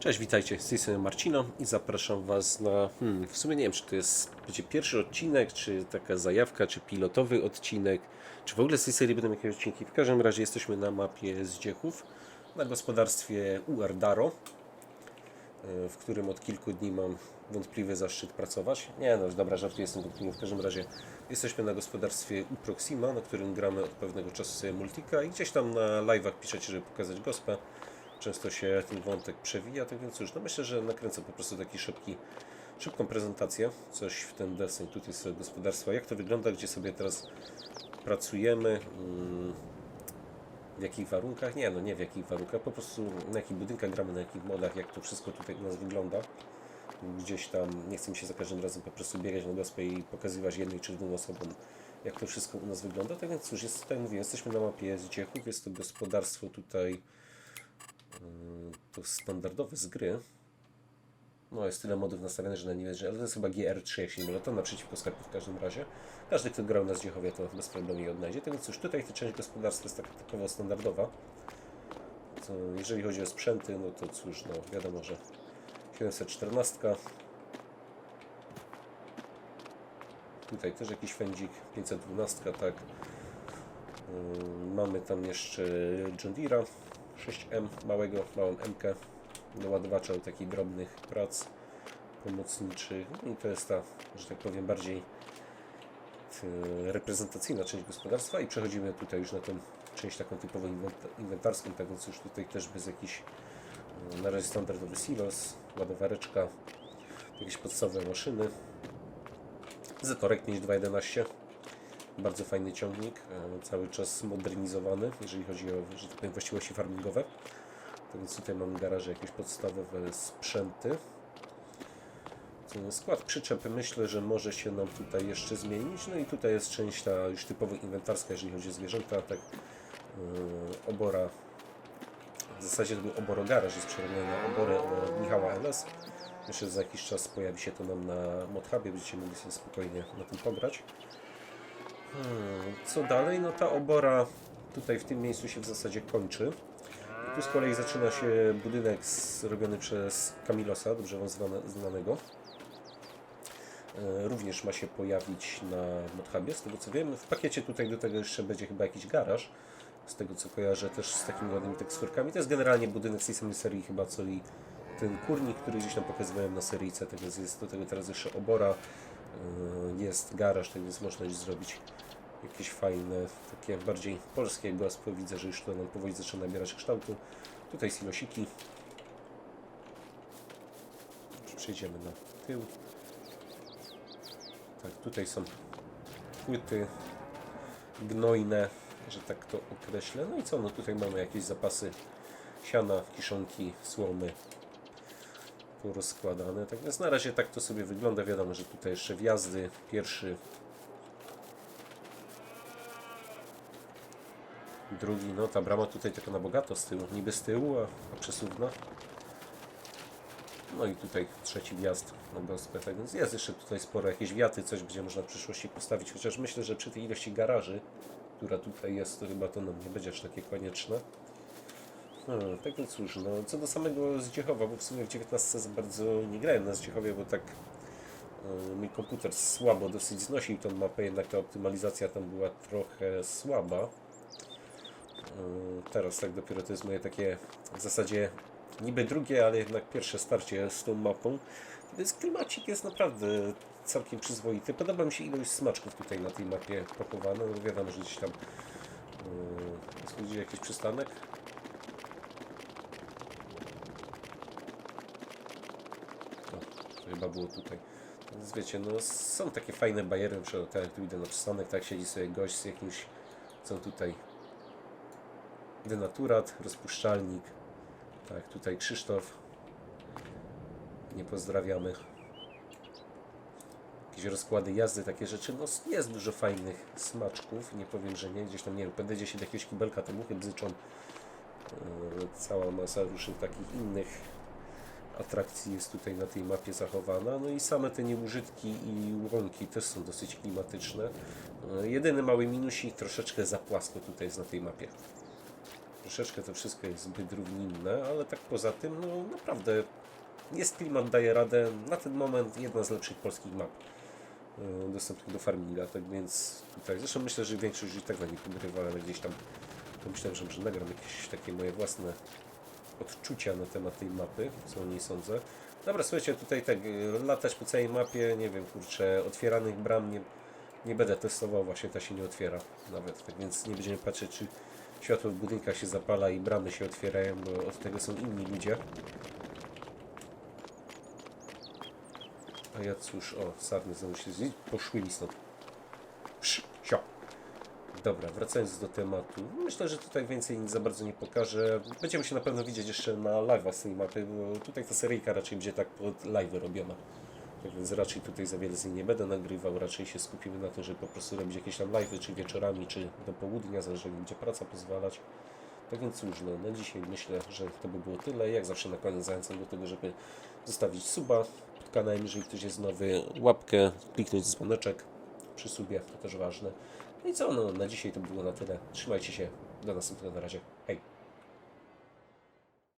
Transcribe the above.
Cześć, witajcie, z tej strony Marcino i zapraszam Was na, hmm, w sumie nie wiem, czy to jest będzie pierwszy odcinek, czy taka zajawka, czy pilotowy odcinek, czy w ogóle z tej serii będą jakieś odcinki. W każdym razie jesteśmy na mapie Zdziechów, na gospodarstwie Uardaro, e, w którym od kilku dni mam wątpliwy zaszczyt pracować. Nie no, dobra, żartuję, jestem wątpliwy. W każdym razie jesteśmy na gospodarstwie Uproxima, na którym gramy od pewnego czasu sobie Multika i gdzieś tam na live'ach piszecie, żeby pokazać gospę często się ten wątek przewija, tak więc cóż, no myślę, że nakręcę po prostu taki szybki, szybką prezentację, coś w ten deseń tutaj z gospodarstwa, jak to wygląda, gdzie sobie teraz pracujemy, mm, w jakich warunkach, nie no nie w jakich warunkach, po prostu na jakich budynkach gramy, na jakich modach, jak to wszystko tutaj u nas wygląda. Gdzieś tam, nie chcę mi się za każdym razem po prostu biegać na gospę i pokazywać jednej czy dwóm osobom, jak to wszystko u nas wygląda. Tak więc cóż, jest, tak jak mówię, jesteśmy na mapie Zdziechów, jest to gospodarstwo tutaj to standardowe z gry. No jest tyle modów nastawionych, że na nie wierzę, ale to jest chyba GR3, jak się nie mylę, to naprzeciwko sklepu w każdym razie. Każdy, kto grał na Zdziechowie, to bez problemu je odnajdzie. Tak więc tutaj ta część gospodarstwa jest taka typowo standardowa. To jeżeli chodzi o sprzęty, no to cóż, no wiadomo, że 714. Tutaj też jakiś fędzik, 512, tak. Ym, Mamy tam jeszcze John Deere'a 6M, małego, małą M do ładowacza do takich drobnych prac pomocniczych. No I to jest ta, że tak powiem, bardziej e, reprezentacyjna część gospodarstwa i przechodzimy tutaj już na tę część taką typowo inwenta- inwentarską, tak więc już tutaj też bez jakichś e, na razie standardowy silos, ładowareczka, jakieś podstawowe maszyny. Zetorek 5211 bardzo fajny ciągnik, e, cały czas modernizowany, jeżeli chodzi o, tak właściwości farmingowe. Tak więc tutaj mamy garaże jakieś podstawowe sprzęty. Skład przyczepy myślę, że może się nam tutaj jeszcze zmienić. No i tutaj jest część ta już typowo inwentarska, jeżeli chodzi o zwierzęta, tak e, obora. W zasadzie to był oborogaraż, jest przerobiony na od Michała LS. Myślę, że za jakiś czas pojawi się to nam na Modhubie, będziecie mogli sobie spokojnie na tym pograć. Hmm, co dalej? No ta obora tutaj w tym miejscu się w zasadzie kończy. I tu z kolei zaczyna się budynek zrobiony przez Kamilosa, dobrze wam znanego. E, Również ma się pojawić na Modhubie, z tego co wiem. W pakiecie tutaj do tego jeszcze będzie chyba jakiś garaż, z tego co kojarzę też z takimi ładnymi teksturkami. To jest generalnie budynek z tej samej serii chyba co i ten kurnik, który gdzieś tam pokazywałem na seryjce, więc jest do tego teraz jeszcze obora, Yy, jest garaż, tak więc można już zrobić jakieś fajne, takie bardziej polskie gospy. Widzę, że już to nam powoli zaczyna nabierać kształtu. Tutaj silosiki. Przejdziemy na tył. Tak, tutaj są płyty gnojne, że tak to określę. No i co, no tutaj mamy jakieś zapasy siana, kiszonki, słomy, porozkładane. Tak więc na razie tak to sobie wygląda. Wiadomo, że tutaj jeszcze wjazdy. Pierwszy, drugi. No ta brama tutaj taka na bogato z tyłu. Niby z tyłu, a, a przesuwna. No i tutaj trzeci wjazd na gospę. Tak więc jest jeszcze tutaj sporo jakieś wiaty, coś będzie można w przyszłości postawić. Chociaż myślę, że przy tej ilości garaży, która tutaj jest, to chyba to nam nie będzie aż takie konieczne. Hmm, tak więc cóż, no, co do samego Zdziechowa, bo w sumie w 19 za bardzo nie grałem na Zdziechowie, bo tak e, mój komputer słabo dosyć znosił tą mapę, jednak ta optymalizacja tam była trochę słaba. Teraz tak dopiero to jest moje takie w zasadzie niby drugie, ale jednak pierwsze starcie z tą mapą. Więc klimacik jest naprawdę całkiem przyzwoity. Podoba mi się ilość smaczków tutaj na tej mapie pochowana. No wiadomo, że gdzieś tam yy, jest gdzieś jakiś przystanek. O, chyba było tutaj. Więc wiecie, no są takie fajne bajery, na przykład tak jak tu idę na przystanek, tak siedzi sobie gość z jakimś, co tutaj, denaturat, rozpuszczalnik, tak, tutaj Krzysztof, nie pozdrawiamy. Jakieś rozkłady jazdy, takie rzeczy, no jest dużo fajnych smaczków, nie powiem, że nie, gdzieś tam, nie wiem, podejdzie się do jakiegoś kibelka, to muchy bzyczą, Yy, cała masa różnych takich innych atrakcji jest tutaj na tej mapie zachowana. No i same te nieużytki i łąki też są dosyć klimatyczne. E, Jedyny mały minusik, troszeczkę za płasko tutaj jest na tej mapie. Troszeczkę to wszystko jest zbyt równinne, ale tak poza tym, no naprawdę jest klimat, daje radę. Na ten moment jedna z lepszych polskich map y, dostępnych do farminga, tak więc tutaj, zresztą myślę, że większość tak na nie pogrywa, ale gdzieś tam pomyślałem, że może nagram jakieś takie moje własne odczucia na temat tej mapy, co o niej sądzę. Dobra, słuchajcie, tutaj tak, y, latać po całej mapie, nie wiem, kurczę, otwieranych bram nie, nie będę testował, właśnie ta się nie otwiera nawet, tak więc nie będziemy patrzeć, czy światło w budynkach się zapala i bramy się otwierają, bo od tego są inni ludzie. A ja cóż, o, sarny znowu się zjedli, poszły mi stąd. Psz. Dobra, wracając do tematu. Myślę, że tutaj więcej nic za bardzo nie pokażę. Będziemy się na pewno widzieć jeszcze na live'ach z tej mapy, bo tutaj ta seryjka raczej będzie tak pod live robiona. Tak więc raczej tutaj za wiele z niej nie będę nagrywał, raczej się skupimy na tym, żeby po prostu robić jakieś tam live'y, czy wieczorami, czy do południa, zależy jak będzie praca pozwalać. Tak więc cóż, no, na dzisiaj myślę, że to by było tyle. Jak zawsze na koniec zachęcam do tego, żeby zostawić suba pod kanałem, jeżeli ktoś jest nowy, łapkę, kliknąć dzwoneczek przy subie, to też ważne. No i co, no, na dzisiaj to było na tyle. Trzymajcie się, do następnego, na razie, hej!